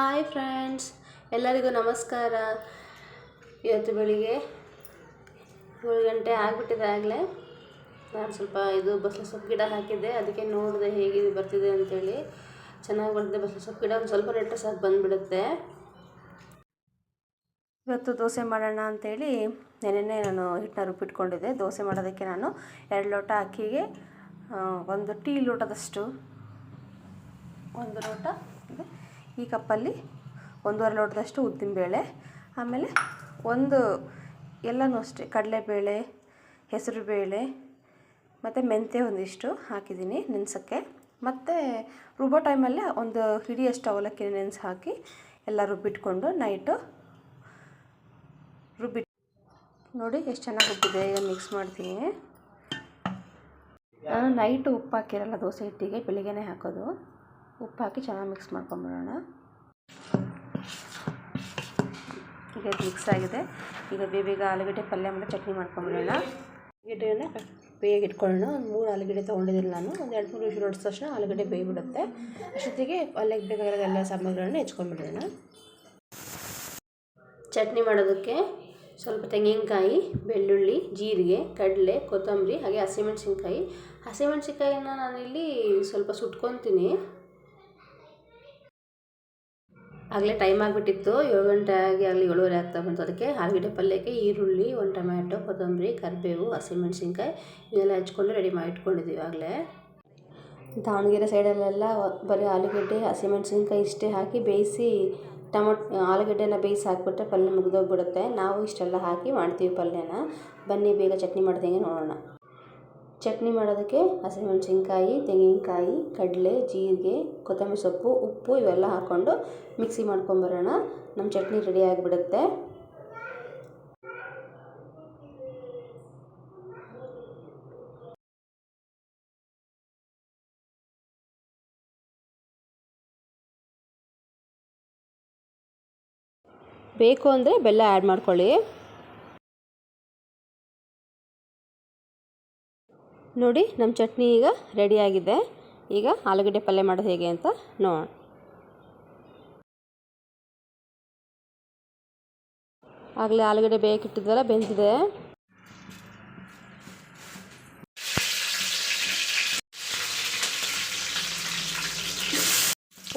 Hi friends ಎಲ್ಲರಿಗೂ ನಮಸ್ಕಾರ. ಇವತ್ತು ಬೆಳಿಗ್ಗೆ ಏಳು ಗಂಟೆ ಆಗಿಬಿಟ್ಟಿದೆ ಆಗಲೇ. ನಾನು ಸ್ವಲ್ಪ ಇದು ಬಸಳೆ ಸೊಪ್ಪು ಗಿಡ ಹಾಕಿದ್ದೆ. ಅದಕ್ಕೆ ನೋಡಿದೆ ಹೇಗೆ ಬರ್ತಿದೆ ಅಂತೇಳಿ. ಚೆನ್ನಾಗಿ ಬರ್ತಿದೆ ಬಸಳೆ ಸೊಪ್ಪು ಗಿಡ. ಒಂದು ಸ್ವಲ್ಪ ನೆಟ್ಟರೆ ಸಾಕು ಬಂದುಬಿಡುತ್ತೆ. ಇವತ್ತು ದೋಸೆ ಮಾಡೋಣ ಅಂತೇಳಿ ನೆನೆನೆ ನಾನು ಹಿಟ್ಟನ್ನ ರುಬ್ಬಿಟ್ಕೊಂಡಿದ್ದೆ. ದೋಸೆ ಮಾಡೋದಕ್ಕೆ ನಾನು ಎರಡು ಲೋಟ ಅಕ್ಕಿಗೆ ಒಂದು ಟೀ ಲೋಟದಷ್ಟು, ಒಂದು ಲೋಟ. ಈ ಕಪ್ಪಲ್ಲಿ ಒಂದೂವರೆ ಲೋಟದಷ್ಟು ಉದ್ದಿನಬೇಳೆ ಆಮೇಲೆ ಒಂದು ಎಲ್ಲನೂ ಅಷ್ಟೇ, ಕಡಲೆಬೇಳೆ, ಹೆಸರುಬೇಳೆ, ಮತ್ತು ಮೆಂತ್ಯ ಒಂದಿಷ್ಟು ಹಾಕಿದ್ದೀನಿ ನೆನೆಸೋಕ್ಕೆ. ಮತ್ತು ರುಬ್ಬೋ ಟೈಮಲ್ಲೇ ಒಂದು ಹಿಡಿಯಷ್ಟು ಅವಲಕ್ಕಿ ನೆನೆಸಿ ಹಾಕಿ ಎಲ್ಲ ರುಬ್ಬಿಟ್ಕೊಂಡು ನೈಟು ರುಬ್ಬಿ ನೋಡಿ ಎಷ್ಟು ಚೆನ್ನಾಗಿ ರುಬ್ಬಿದೆ ಈಗ ಮಿಕ್ಸ್ ಮಾಡ್ತೀನಿ. ನಾನು ನೈಟು ಉಪ್ಪು ಹಾಕಿರಲ್ಲ ದೋಸೆ ಹಿಟ್ಟಿಗೆ, ಬೆಳಿಗ್ಗೆನೇ ಹಾಕೋದು. ಉಪ್ಪು ಹಾಕಿ ಚೆನ್ನಾಗಿ ಮಿಕ್ಸ್ ಮಾಡ್ಕೊಂಬಿಡೋಣ. ಈಗ ಮಿಕ್ಸ್ ಆಗಿದೆ. ಈಗ ಬೇಗ ಆಲೂಗಡ್ಡೆ ಪಲ್ಯ ಮಾಡಿ ಚಟ್ನಿ ಮಾಡ್ಕೊಂಬಿಡೋಣ. ಆಲೂಗಡ್ಡೆನ ಬೇಗ ಇಟ್ಕೊಳ್ಳೋಣ. ಒಂದು ಮೂರು ಆಲೂಗಡ್ಡೆ ತೊಗೊಂಡಿದ್ದೀನಿ ನಾನು. ಒಂದು ಎರಡು ಮೂರು ನಿಮಿಷ ಹೊಡ್ಸಿದ ತಕ್ಷಣ ಆಲೂಗಡ್ಡೆ ಬೇಯ್ಬಿಡುತ್ತೆ ಅಷ್ಟೊತ್ತಿಗೆ ಪಲ್ಯಕ್ಕೆ ಬೇಕಾಗಿರೋ ಎಲ್ಲ ಸಾಮಗ್ರಿಗಳನ್ನ ಹೆಚ್ಕೊಂಡ್ಬಿಡೋಣ ಚಟ್ನಿ ಮಾಡೋದಕ್ಕೆ ಸ್ವಲ್ಪ ತೆಂಗಿನಕಾಯಿ, ಬೆಳ್ಳುಳ್ಳಿ, ಜೀರಿಗೆ, ಕಡಲೆ, ಕೊತ್ತಂಬರಿ, ಹಾಗೆ ಹಸಿಮೆಣಸಿನ್ಕಾಯಿ. ಹಸಿಮೆಣಸಿನ್ಕಾಯಿನ ನಾನಿಲ್ಲಿ ಸ್ವಲ್ಪ ಸುಟ್ಕೊತೀನಿ. ಆಗಲೇ ಟೈಮ್ ಆಗಿಬಿಟ್ಟಿತ್ತು. ಏಳು ಗಂಟೆ ಆಗಿ ಆಗಲಿ ಏಳುವರೆ ಆಗ್ತಾ ಬಂತು. ಅದಕ್ಕೆ ಆಲೂಗಡ್ಡೆ ಪಲ್ಯಕ್ಕೆ, ಈರುಳ್ಳಿ ಒಂದು ಟೊಮ್ಯಾಟೊ ಕೊತ್ತಂಬರಿ, ಕರಿಬೇವು ಹಸಿಮೆಣ್ಸಿನ್ಕಾಯಿ ಇವೆಲ್ಲ ಹಚ್ಕೊಂಡು ರೆಡಿ ಮಾಡಿ ಇಟ್ಕೊಂಡಿದ್ದೀವಿ ಆಗಲೇ. ದಾವಣಗೆರೆ ಸೈಡಲ್ಲೆಲ್ಲ ಬರೀ ಆಲೂಗಡ್ಡೆ ಹಸಿಮೆಣ್ಸಿನ್ಕಾಯಿ ಇಷ್ಟೇ ಹಾಕಿ ಬೇಯಿಸಿ ಟಮಟ್, ಆಲೂಗಡ್ಡೆನ ಬೇಯಿಸಿ ಹಾಕಿಬಿಟ್ರೆ ಪಲ್ಯ ಮುಗಿದೋಗ್ಬಿಡುತ್ತೆ. ನಾವು ಇಷ್ಟೆಲ್ಲ ಹಾಕಿ ಮಾಡ್ತೀವಿ ಪಲ್ಯನ. ಬನ್ನಿ, ಬೇಗ ಚಟ್ನಿ ಮಾಡ್ದಂಗೆ ನೋಡೋಣ. ಚಟ್ನಿ ಮಾಡೋದಕ್ಕೆ ಹಸಿಮೆಣಸಿನ್ಕಾಯಿ ತೆಂಗಿನಕಾಯಿ, ಕಡಲೆ, ಜೀರಿಗೆ, ಕೊತ್ತಂಬರಿ ಸೊಪ್ಪು, ಉಪ್ಪು ಇವೆಲ್ಲ ಹಾಕ್ಕೊಂಡು ಮಿಕ್ಸಿ ಮಾಡ್ಕೊಂಬರೋಣ. ನಮ್ಮ ಚಟ್ನಿ ರೆಡಿ ಆಗಿಬಿಡುತ್ತೆ. ಬೇಕು ಅಂದರೆ ಬೆಲ್ಲ ಆ್ಯಡ್ ಮಾಡ್ಕೊಳ್ಳಿ. ನೋಡಿ ನಮ್ಮ ಚಟ್ನಿ ಈಗ ರೆಡಿಯಾಗಿದೆ ಈಗ ಆಲೂಗಡ್ಡೆ ಪಲ್ಯ ಮಾಡೋದು ಹೇಗೆ ಅಂತ ನೋಡೋಣ ಆಗಲೇ ಆಲೂಗಡ್ಡೆ ಬೇಕಿಟ್ಟಿದ್ದೆಲ್ಲ ಬೆಂದಿದೆ.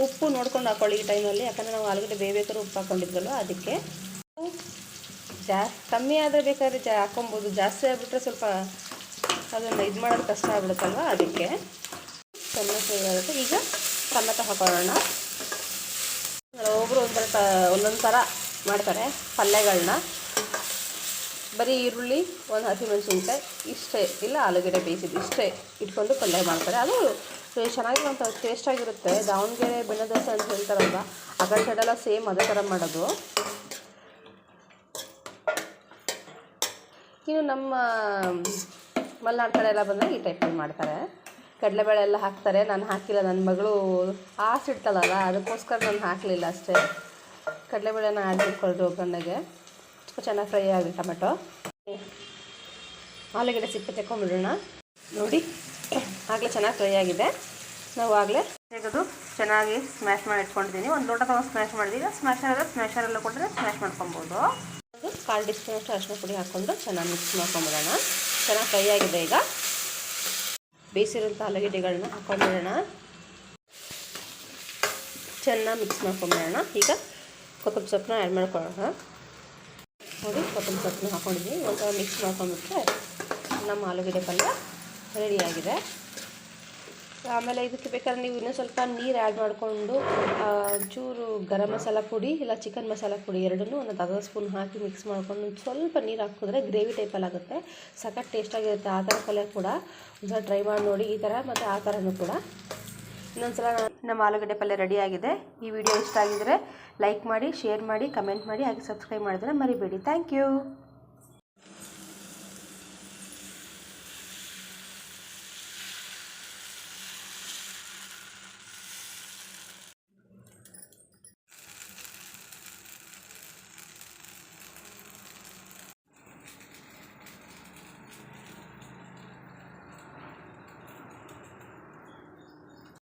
ಉಪ್ಪು ನೋಡ್ಕೊಂಡು ಹಾಕೊಳ್ಳಿ ಈ ಟೈಮಲ್ಲಿ ಯಾಕಂದರೆ ನಾವು ಆಲೂಗಡ್ಡೆ ಬೇಯಬೇಕಾದ್ರೆ ಉಪ್ಪು ಹಾಕೊಂಡಿದ್ವಲ್ಲ ಅದಕ್ಕೆ. ಜಾಸ್ತಿ, ಕಮ್ಮಿ ಆದರೆ ಬೇಕಾದ್ರೆ ಜಾ ಹಾಕೊಬೋದು ಜಾಸ್ತಿ ಆಗಿಬಿಟ್ರೆ ಸ್ವಲ್ಪ ಅದನ್ನು ಇದು ಮಾಡೋದು ಕಷ್ಟ ಆಗ್ಬಿಡುತ್ತಲ್ವ? ಅದಕ್ಕೆ ಟೊಮೆಟೊ ಆಗುತ್ತೆ ಈಗ ಟೊಮೆಟೊ ಹಾಕೊಳ್ಳೋಣ. ಒಬ್ಬರು ಒಂಥರ ತ, ಒಂದೊಂದು ಥರ ಮಾಡ್ತಾರೆ ಪಲ್ಯಗಳನ್ನ ಬರೀ ಈರುಳ್ಳಿ, ಒಂದು ಹಸಿಮೆಣಸಿನ್ಕಾಯಿ ಇಷ್ಟೇ. ಇಲ್ಲ, ಆಲೂಗಡ್ಡೆ ಬೇಯಿಸಿದ್ದು ಇಷ್ಟೇ ಇಟ್ಕೊಂಡು ಪಲ್ಯ ಮಾಡ್ತಾರೆ. ಅದು ಚೆನ್ನಾಗಿ ಒಂಥರ ಟೇಸ್ಟಾಗಿರುತ್ತೆ ದಾವಣಗೆರೆ ಬೆಣ್ಣೆ ಅಂತ ಹೇಳ್ತಾರಲ್ವ? ಆ ಕಡೆ ಸೈಡೆಲ್ಲ ಸೇಮ್ ಅದೇ ಥರ ಮಾಡೋದು. ಇನ್ನು ನಮ್ಮ ಮಲೆನಾಡು ಕಡೆ ಎಲ್ಲ ಬಂದರೆ ಈ ಟೈಪಲ್ಲಿ ಮಾಡ್ತಾರೆ. ಕಡಲೆಬೇಳೆ ಎಲ್ಲ ಹಾಕ್ತಾರೆ. ನಾನು ಹಾಕಿಲ್ಲ ನನ್ನ ಮಗಳು ಆಸಿಡ್ತಳಲ್ಲ ಅದಕ್ಕೋಸ್ಕರ ನಾನು ಹಾಕಲಿಲ್ಲ ಅಷ್ಟೇ. ಕಡಲೆಬೇಳೆನ ಆ್ಯಡ್ ಮಾಡ್ಕೊಳ್ರಿ ಒಗ್ಗರಣೆಗೆ. ಸ್ವಲ್ಪ ಚೆನ್ನಾಗಿ ಫ್ರೈ ಆಗಲಿ ಟೊಮೆಟೊ. ಆಲೂಗಡ್ಡೆ ಸಿಪ್ಪೆ ತೆಕ್ಕೊಂಬಿಡೋಣ ನೋಡಿ, ಆಗಲೇ ಚೆನ್ನಾಗಿ ಫ್ರೈ ಆಗಿದೆ. ನಾವು ಆಗಲೇ ತೆಗೆದು ಚೆನ್ನಾಗಿ ಸ್ಮ್ಯಾಶ್ ಮಾಡಿ ಇಟ್ಕೊಂಡಿದ್ದೀನಿ ಒಂದು ಲೋಟ ತಗೊಂಡು ಸ್ಮ್ಯಾಶ್ ಮಾಡಿದ್ದೀವಿ ಸ್ಮ್ಯಾಶರ್ ಸ್ಮ್ಯಾಶರೆಲ್ಲ ಕೊಟ್ಟರೆ ಸ್ಮ್ಯಾಶ್ ಮಾಡ್ಕೊಬೋದು ಒಂದು ಕಾಲು ಟೀ ಸ್ಪೂನಷ್ಟು ಪುಡಿ ಹಾಕ್ಕೊಂಡು ಚೆನ್ನಾಗಿ ಮಿಕ್ಸ್ ಮಾಡ್ಕೊಂಬಿಡೋಣ. ಚೆನ್ನಾಗಿ ಫ್ರೈ ಆಗಿದೆ ಈಗ. ಬೇಯಿಸಿರುವಂಥ ಆಲೂಗಡ್ಡೆಗಳನ್ನ ಹಾಕ್ಕೊಂಡ್ಬಿಡೋಣ ಚೆನ್ನಾಗಿ ಮಿಕ್ಸ್ ಮಾಡ್ಕೊಂಬಿಡೋಣ. ಈಗ ಕೊತ್ತಂಬರಿ ಸೊಪ್ಪನ್ನ ಆ್ಯಡ್ ಮಾಡ್ಕೊಳ್ಳೋಣ. ನೋಡಿ, ಕೊತ್ತಂಬರಿ ಸೊಪ್ಪನ್ನ ಹಾಕ್ಕೊಂಡಿದ್ವಿ ಒಂಥರ ಮಿಕ್ಸ್ ಮಾಡ್ಕೊಂಡ್ಬಿಟ್ರೆ ನಮ್ಮ ಆಲೂಗಡ್ಡೆ ಪಲ್ಯ ರೆಡಿಯಾಗಿದೆ ಆಮೇಲೆ ಇದಕ್ಕೆ ಬೇಕಾದ್ರೆ ನೀವು ಇನ್ನೂ ಸ್ವಲ್ಪ ನೀರು ಆ್ಯಡ್ ಮಾಡಿಕೊಂಡು ಚೂರು ಗರಂ ಮಸಾಲ ಪುಡಿ ಇಲ್ಲ ಚಿಕನ್ ಮಸಾಲ ಪುಡಿ ಎರಡನ್ನೂ ಒಂದು ಅರ್ಧ ಸ್ಪೂನ್ ಹಾಕಿ ಮಿಕ್ಸ್ ಮಾಡ್ಕೊಂಡು ಒಂದು ಸ್ವಲ್ಪ ನೀರು ಹಾಕಿದ್ರೆ ಗ್ರೇವಿ ಟೈಪಲ್ಲಿ ಆಗುತ್ತೆ. ಸಖತ್ ಟೇಸ್ಟಾಗಿರುತ್ತೆ ಆ ಥರ ಪಲ್ಯ ಕೂಡ ಒಂದ್ಸಲ ಟ್ರೈ ಮಾಡಿ ನೋಡಿ ಈ ಥರ ಮತ್ತು ಆ ಥರನೂ ಕೂಡ. ಇನ್ನೊಂದ್ಸಲ ನಮ್ಮ ಆಲೂಗಡ್ಡೆ ಪಲ್ಯ ರೆಡಿಯಾಗಿದೆ ಈ ವಿಡಿಯೋ ಇಷ್ಟ ಆಗಿದರೆ ಲೈಕ್ ಮಾಡಿ ಶೇರ್ ಮಾಡಿ ಕಮೆಂಟ್ ಮಾಡಿ, ಹಾಗೆ ಸಬ್ಸ್ಕ್ರೈಬ್ ಮಾಡಿದ್ರೆ ಮರಿಬೇಡಿ. Thank you